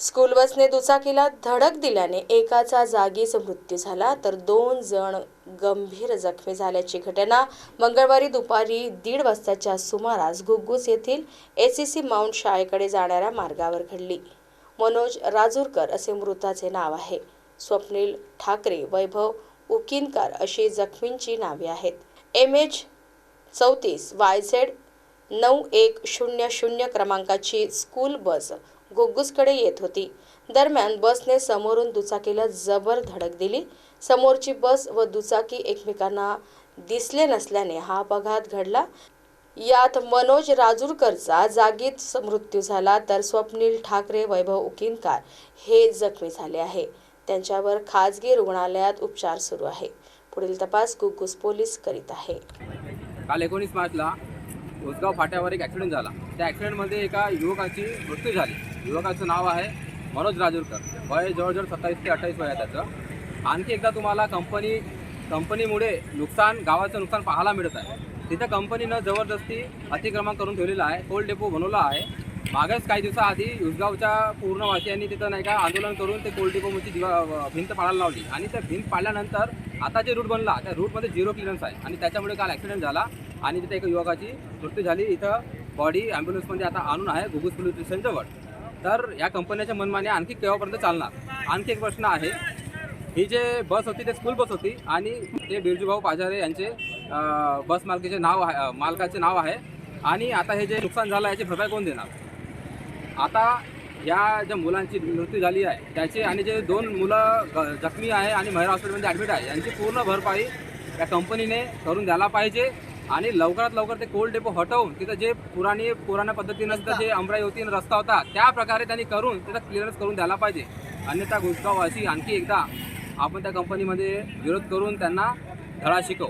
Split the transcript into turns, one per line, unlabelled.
School बसने दुचाकीला धडक दिल्याने एकाचा जागीच मृत्यू झाला तर दोन जण गंभीर जखमी झाल्याची घटना मंगळवारी दुपारी दीड वाजताच्या सुमारास घुग्गूस येथील एसीसी माउंट शाळेकडे जाणाऱ्या मार्गावर घडली. मनोज राजूरकर असे मृताचे नाव आहे. स्वप्नील ठाकरे वैभव उकिनकर अशी जखमींची नावे आहेत. एम एच चौतीस वाय झेड नऊ एक शून्य शून्य क्रमांकाची स्कूल बस घुग्गुसकडे येत होती. दरम्यान बसने समोरून दुचाकीला जबर धडक दिली. समोरची बस व दुचाकी एकमेकांना दिसले नसल्याने हा अपघात घडला. यात मनोज राजूरकरचा जागीच मृत्यू झाला तर स्वप्नील ठाकरे वैभव उकिनकार हे जखमी झाले आहे. त्यांच्यावर खाजगी रुग्णालयात उपचार सुरू आहे. पुढील तपास गुग्गुस पोलीस करीत आहे.
काल एकोणीस मार्चला उसगाव फाट्यावर एक ॲक्सिडेंट झाला. त्या ॲक्सिडेंटमध्ये एका युवकाची मृत्यू झाली. युवकाचं नाव आहे मनोज राजूरकर. वय जवळजवळ सत्तावीस ते अठ्ठावीस वय आहे त्याचं. आणखी एकदा तुम्हाला कंपनी कंपनीमुळे नुकसान गावाचं नुकसान पाहायला मिळत आहे. तिथं कंपनीनं जबरदस्ती अतिक्रमण करून ठेवलेलं आहे. कोल्ड डेपो बनवला आहे. मागेच काही दिवसाआधी युसगावच्या पूर्णवासियांनी तिथं नाही का आंदोलन करून ते कोल्ड डेपोची दिवा भिंत पाडायला लावली. आणि त्या भिंत पाडल्यानंतर आता जे रूट बनला त्या रूटमध्ये झिरो क्लिअरन्स आहे. आणि त्याच्यामुळे काल ॲक्सिडेंट झाला. आणि तिथे एका युवकाची मृत्यू झाली. इथं बॉडी ॲम्ब्युलन्समध्ये आता आणून आहे गुगूस पोलीस स्टेशनजवळ तर या कंपन्याच्या मनमाने आणखी केव्हापर्यंत चालणार? आणखी एक प्रश्न आहे. ही जे बस होती ते स्कूल बस होती आणि ते बिरजूभाऊ पाजारे यांचे बस मालकीचे नाव आहे मालकाचे नाव आहे. आणि आता हे जे नुकसान झालं याची भरपाई कोण देणार? आता या ज्या मुलांची मृत्यू झाली आहे त्याचे आणि जे दोन मुलं जखमी आहे आणि महिला हॉस्पिटलमध्ये ॲडमिट आहे यांची पूर्ण भरपाई या कंपनीने करून द्यायला पाहिजे. आणि लवकरात लवकर ते कोल्ड डेपो हटवून तिथं जे पुराणी पुराण्या पद्धतीनं तिथं जे अमरावती रस्ता होता त्या प्रकारे त्यांनी करून तिथं क्लिअरन्स करून द्यायला पाहिजे. अन्यथा गुजगाव अशी आणखी एकदा आपण त्या कंपनीमध्ये विरोध करून त्यांना धडा शिकवू.